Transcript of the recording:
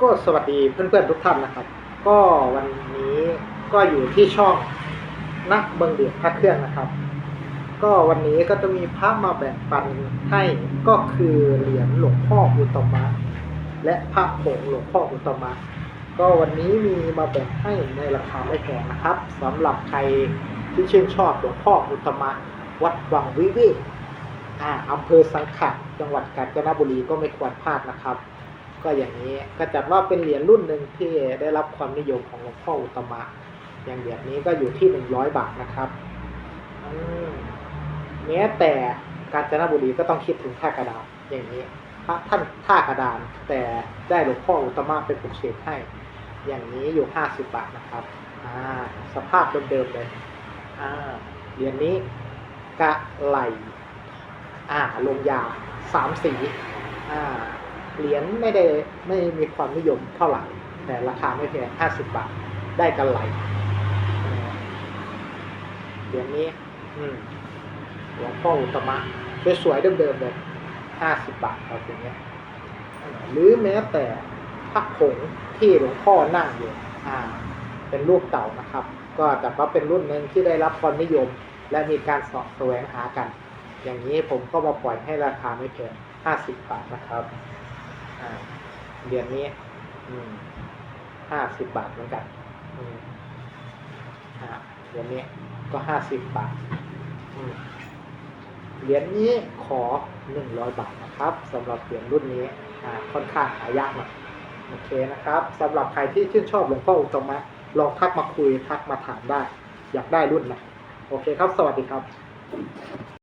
ก็สวัสดีเพื่อนๆทุกท่านนะครับ ก็วันนี้ก็อยู่ที่ช่องนักเบิงเดือดพระเครื่องนะครับ ก็วันนี้ก็จะมีพระมาแบ่งปันให้ก็คือเหรียญหลวงพ่ออุตมะ และพระผงหลวงพ่ออุตมะ ก็วันนี้มีมาแบ่งให้ในราคาไม่แพงนะครับสำหรับใครที่ชื่นชอบหลวงพ่ออุตมะ วัดวังวิเวกอ่าอำเภอสังขะจังหวัดกาญจนบุรีก็ไม่ควรพลาดนะครับ ก็อย่างนี้ก็จัดว่าเป็นเหรียญรุ่นหนึ่งที่ได้รับความนิยมของหลวงพ่ออุตมะ อย่างเหรียญนี้ก็อยู่ที่หนึ่งร้อยบาทนะครับอืมแม้แต่กาญจนบุรีก็ต้องคิดถึงท่ากระดานอย่างนี้พระท่านท่ากระดาน แต่ได้หลวงพ่ออุตมะเป็นปลุกเสกให้ อย่างนี้อยู่ห้าสิบบาทนะครับอ่าสภาพเดิมๆเลยอ่าเหรียญนี้กะไหลอ่าลงยาสามสีอ่า เหรียญไม่ได้ไม่มีความนิยมเท่าไหร่ แต่ราคาไม่แพงห้าสิบบาท ได้กันไหลอ่าเหรียญนี้ อืมหลวงพ่ออุตมะสวยๆเดิมๆเลยห้าสิบบาทครับอย่างเงี้ย หรือแม้แต่พระผงที่หลวงพ่อนั่งอยู่ อ่า เป็นรูปเต่านะครับ ก็จัดว่าเป็นรุ่นหนึ่งที่ได้รับความนิยม และมีการสอบแสวงหากัน อย่างนี้ผมก็มาปล่อยให้ราคาไม่แพงห้าสิบาทนะครับ เหรียญนี้ห้าสิบบาทเหมือนกันอืมอ่าเหรียญนี้ก็ห้าสิบบาทเหรียญนี้ขอหนึ่งร้อยบาทนะครับสำหรับเหรียญรุ่นนี้อ่าค่อนข้างหายากหน่อยโอเคนะครับสำหรับใครที่ชื่นชอบหลวงพ่ออุตมะลองทักมาคุยทักมาถามได้ อยากได้รุ่นไหนโอเคครับ สวัสดีครับ